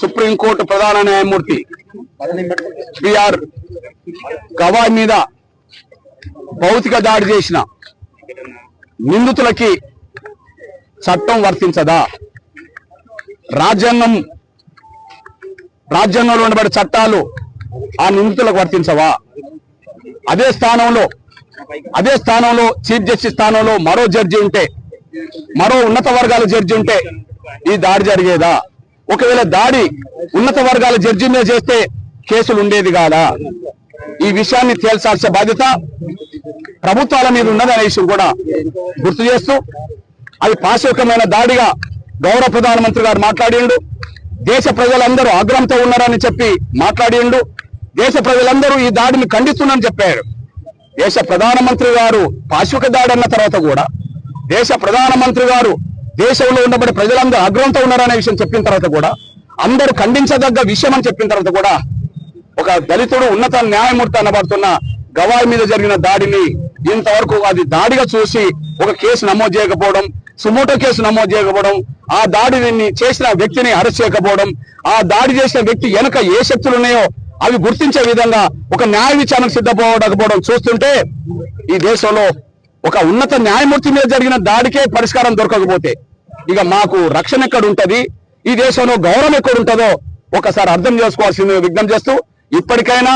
Supreme court ప్రధాన న్యాయమూర్తి BR Gavai మీద భౌతిక దాడి చేసిన నిందితులకి చట్టం వర్తించదా? రాజ్యాంగం రాజ్యాంగంలో ఉండబడే చట్టాలు ఆ నిందితులకు వర్తించవా? అదే స్థానంలో అదే స్థానంలో చీఫ్ జస్టిస్ స్థానంలో మరో జడ్జి ఉంటే మరో ఉన్నత వర్గాల జడ్జి ఉంటే ఈ దాడి జరిగేదా? ఒకవేళ దాడి ఉన్నత వర్గాల జడ్జి మీద చేస్తే కేసులు ఉండేది కాదా? ఈ విషయాన్ని తేల్చాల్సిన బాధ్యత ప్రభుత్వాల మీద ఉన్నదనే విషయం కూడా గుర్తు చేస్తూ అది పాశవికమైన దాడిగా గౌరవ ప్రధానమంత్రి గారు మాట్లాడిండు. దేశ ప్రజలందరూ ఆగ్రహంతో ఉన్నారని చెప్పి మాట్లాడిండు. దేశ ప్రజలందరూ ఈ దాడిని ఖండిస్తున్నారని చెప్పారు. దేశ ప్రధానమంత్రి గారు పాశవిక దాడి అన్న తర్వాత కూడా దేశ ప్రధానమంత్రి గారు దేశంలో ఉండబడే ప్రజలందరూ ఆగ్రహంతో ఉన్నారనే విషయం చెప్పిన తర్వాత కూడా అందరూ ఖండించదగ్గ విషయం అని చెప్పిన తర్వాత కూడా ఒక దళితుడు ఉన్నత న్యాయమూర్తి అనబడుతున్న గవాయి మీద జరిగిన దాడిని ఇంతవరకు అది దాడిగా చూసి ఒక కేసు నమోదు చేయకపోవడం సుమోటో కేసు నమోదు చేయకపోవడం ఆ దాడిని చేసిన వ్యక్తిని అరెస్ట్ చేయకపోవడం ఆ దాడి చేసిన వ్యక్తి వెనుక ఏ శక్తులు ఉన్నాయో అవి గుర్తించే విధంగా ఒక న్యాయ విచారణకు సిద్ధపోవడకపోవడం చూస్తుంటే ఈ దేశంలో ఒక ఉన్నత న్యాయమూర్తి మీద జరిగిన దాడికే పరిష్కారం దొరకకపోతే ఇక మాకు రక్షణ ఎక్కడ ఉంటది ఈ దేశంలో గౌరవం ఎక్కడ ఉంటుందో ఒకసారి అర్థం చేసుకోవాల్సింది విజ్ఞప్తి చేస్తూ ఇప్పటికైనా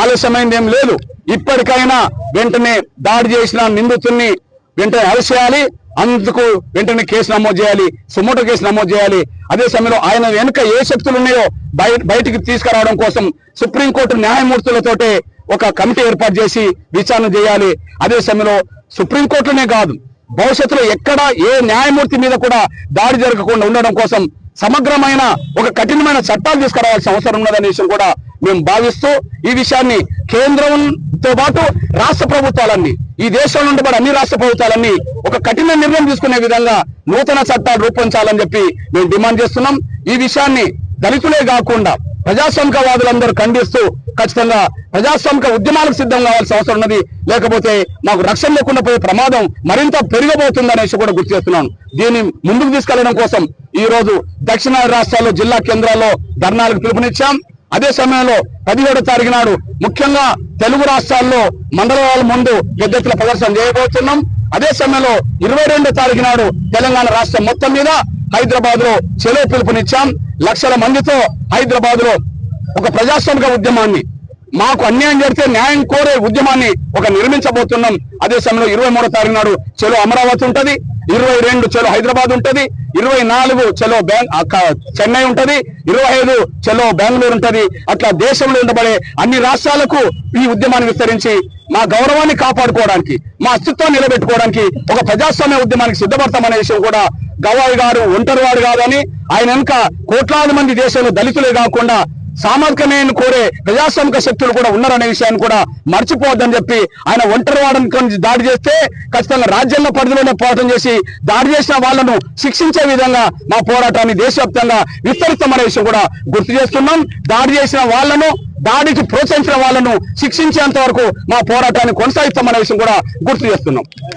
ఆలస్యమైంది ఏం లేదు. ఇప్పటికైనా వెంటనే దాడి చేసిన నిందితుల్ని వెంటనే అరెస్ట్ చేయాలి. అందుకు వెంటనే కేసు నమోదు చేయాలి. సుమోటో కేసు నమోదు చేయాలి. అదే సమయంలో ఆయన వెనుక ఏ శక్తులు ఉన్నాయో బయటికి తీసుకురావడం కోసం సుప్రీంకోర్టు న్యాయమూర్తులతోటే ఒక కమిటీ ఏర్పాటు చేసి విచారణ చేయాలి. అదే సమయంలో సుప్రీంకోర్టునే కాదు భవిష్యత్తులో ఎక్కడ ఏ న్యాయమూర్తి మీద కూడా దాడి జరగకుండా ఉండడం కోసం సమగ్రమైన ఒక కఠినమైన చట్టాలు తీసుకురావాల్సిన అవసరం ఉన్నదనే విషయం కూడా మేము భావిస్తూ ఈ విషయాన్ని కేంద్రంతో పాటు రాష్ట్ర ప్రభుత్వాలన్నీ ఈ దేశంలో ఉండబడి అన్ని రాష్ట్ర ప్రభుత్వాలన్నీ ఒక కఠిన నిర్ణయం తీసుకునే విధంగా నూతన చట్టాలు రూపొందించాలని చెప్పి మేము డిమాండ్ చేస్తున్నాం. ఈ విషయాన్ని దళితులే కాకుండా ప్రజాస్వామికవాదులందరూ ఖండిస్తూ ఖచ్చితంగా ప్రజాస్వామిక ఉద్యమాలకు సిద్ధం కావాల్సిన అవసరం ఉన్నది. లేకపోతే మాకు రక్షణ లేకుండా పోయే ప్రమాదం మరింత పెరిగబోతుందనేసి కూడా గుర్తు చేస్తున్నాను. దీన్ని ముందుకు తీసుకెళ్ళడం కోసం ఈ రోజు దక్షిణ రాష్ట్రాల్లో జిల్లా కేంద్రాల్లో ధర్నాలకు పిలుపునిచ్చాం. అదే సమయంలో పదిహేడు తారీఖు నాడు ముఖ్యంగా తెలుగు రాష్ట్రాల్లో మండలాల ముందు పెద్ద ఎత్తున ప్రదర్శన చేయబోతున్నాం. అదే సమయంలో ఇరవై రెండో తారీఖు నాడు తెలంగాణ రాష్ట్రం మొత్తం మీద హైదరాబాద్లో చెలో పిలుపునిచ్చాం. లక్షల మందితో హైదరాబాద్లో ఒక ప్రజాస్వామిక ఉద్యమాన్ని మాకు అన్యాయం జరిగితే న్యాయం కోరే ఉద్యమాన్ని ఒక నిర్మించబోతున్నాం. అదే సమయంలో ఇరవై మూడో తారీఖు నాడు చెలో అమరావతి ఉంటది ఇరవై రెండు చెలో హైదరాబాద్ ఉంటది ఇరవై నాలుగు చెలో చెన్నై ఉంటది ఇరవై ఐదు చెలో బెంగళూరు ఉంటది. అట్లా దేశంలో ఉండబడే అన్ని రాష్ట్రాలకు ఈ ఉద్యమాన్ని విస్తరించి మా గౌరవాన్ని కాపాడుకోవడానికి మా అస్తిత్వాన్ని నిలబెట్టుకోవడానికి ఒక ప్రజాస్వామ్య ఉద్యమానికి సిద్ధపడతామనే విషయం కూడా గవాయి గారు ఒంటరివాడు కాదని ఆయన వెనుక కోట్లాది మంది దేశంలో దళితులే కాకుండా సామాజిక కోరే ప్రజాస్వామిక శక్తులు కూడా ఉన్నారనే విషయాన్ని కూడా మర్చిపోవద్దని చెప్పి ఆయన ఒంటరివాడని దాడి చేస్తే ఖచ్చితంగా రాజ్యాంగ పరిధిలోనే పోరాటం చేసి దాడి చేసిన వాళ్ళను శిక్షించే విధంగా మా పోరాటాన్ని దేశవ్యాప్తంగా విస్తరిస్తామనే విషయం కూడా గుర్తు చేస్తున్నాం. దాడి చేసిన వాళ్ళను దాడికి ప్రోత్సహించిన వాళ్ళను శిక్షించేంత వరకు మా పోరాటాన్ని కొనసాగిస్తామనే విషయం కూడా గుర్తు చేస్తున్నాం.